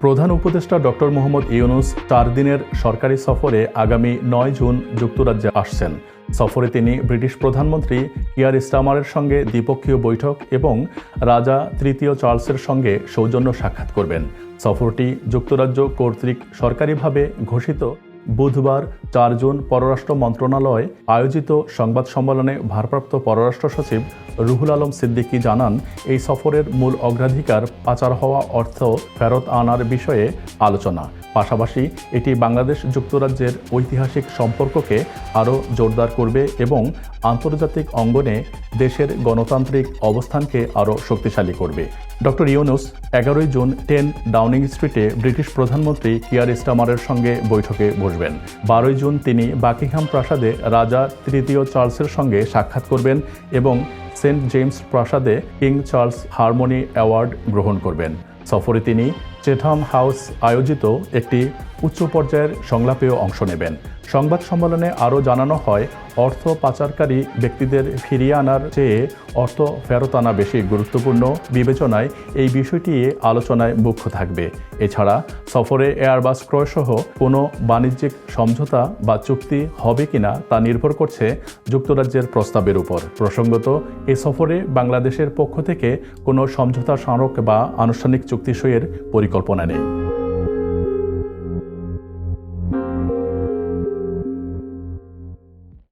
প্রধান উপদেষ্টা ডক্টর মোহাম্মদ ইউনুস চার দিনের সরকারি সফরে আগামী নয় জুন যুক্তরাজ্যে আসছেন। সফরে তিনি ব্রিটিশ প্রধানমন্ত্রী ইয়ার ইস্টামারের সঙ্গে দ্বিপক্ষীয় বৈঠক এবং রাজা তৃতীয় চার্লসের সঙ্গে সৌজন্য সাক্ষাৎ করবেন। সফরটি যুক্তরাজ্য কর্তৃক সরকারিভাবে ঘোষিত বুধবার চার জুন পররাষ্ট্র মন্ত্রণালয়ে আয়োজিত সংবাদ সম্মেলনে ভারপ্রাপ্ত পররাষ্ট্র সচিব রুহুল আলম সিদ্দিকী জানান, এই সফরের মূল অগ্রাধিকার পাচার হওয়া অর্থ ফেরত আনার বিষয়ে আলোচনা। পাশাপাশি এটি বাংলাদেশ যুক্তরাজ্যের ঐতিহাসিক সম্পর্ককে আরও জোরদার করবে এবং আন্তর্জাতিক অঙ্গনে দেশের গণতান্ত্রিক অবস্থানকে আরও শক্তিশালী করবে। ডক্টর ইউনুস এগারোই জুন টেন ডাউনিং স্ট্রিটে ব্রিটিশ প্রধানমন্ত্রী কিয়ার স্টামারের সঙ্গে বৈঠকে বসবেন। বারোই জুন তিনি বাকিংহাম প্রাসাদে রাজা তৃতীয় চার্লসের সঙ্গে সাক্ষাৎ করবেন এবং সেন্ট জেমস প্রাসাদে কিং চার্লস হারমোনি অ্যাওয়ার্ড গ্রহণ করবেন। সফরে তিনি চেথাম হাউস আয়োজিত একটি উচ্চ পর্যায়ের সংলাপেও অংশ নেবেন। সংবাদ সম্মেলনে আরও জানানো হয়, অর্থ পাচারকারী ব্যক্তিদের ফিরিয়ে আনার চেয়ে অর্থ ফেরত আনা বেশি গুরুত্বপূর্ণ বিবেচনায় এই বিষয়টি আলোচনায় মুখ্য থাকবে। এছাড়া সফরে এয়ারবাস ক্রয়সহ কোনো বাণিজ্যিক সমঝোতা বা চুক্তি হবে কিনা তা নির্ভর করছে যুক্তরাজ্যের প্রস্তাবের উপর। প্রসঙ্গত, এ সফরে বাংলাদেশের পক্ষ থেকে কোনো সমঝোতা স্মারক বা আনুষ্ঠানিক চুক্তি সইয়ের পরিকল্পনা নেই।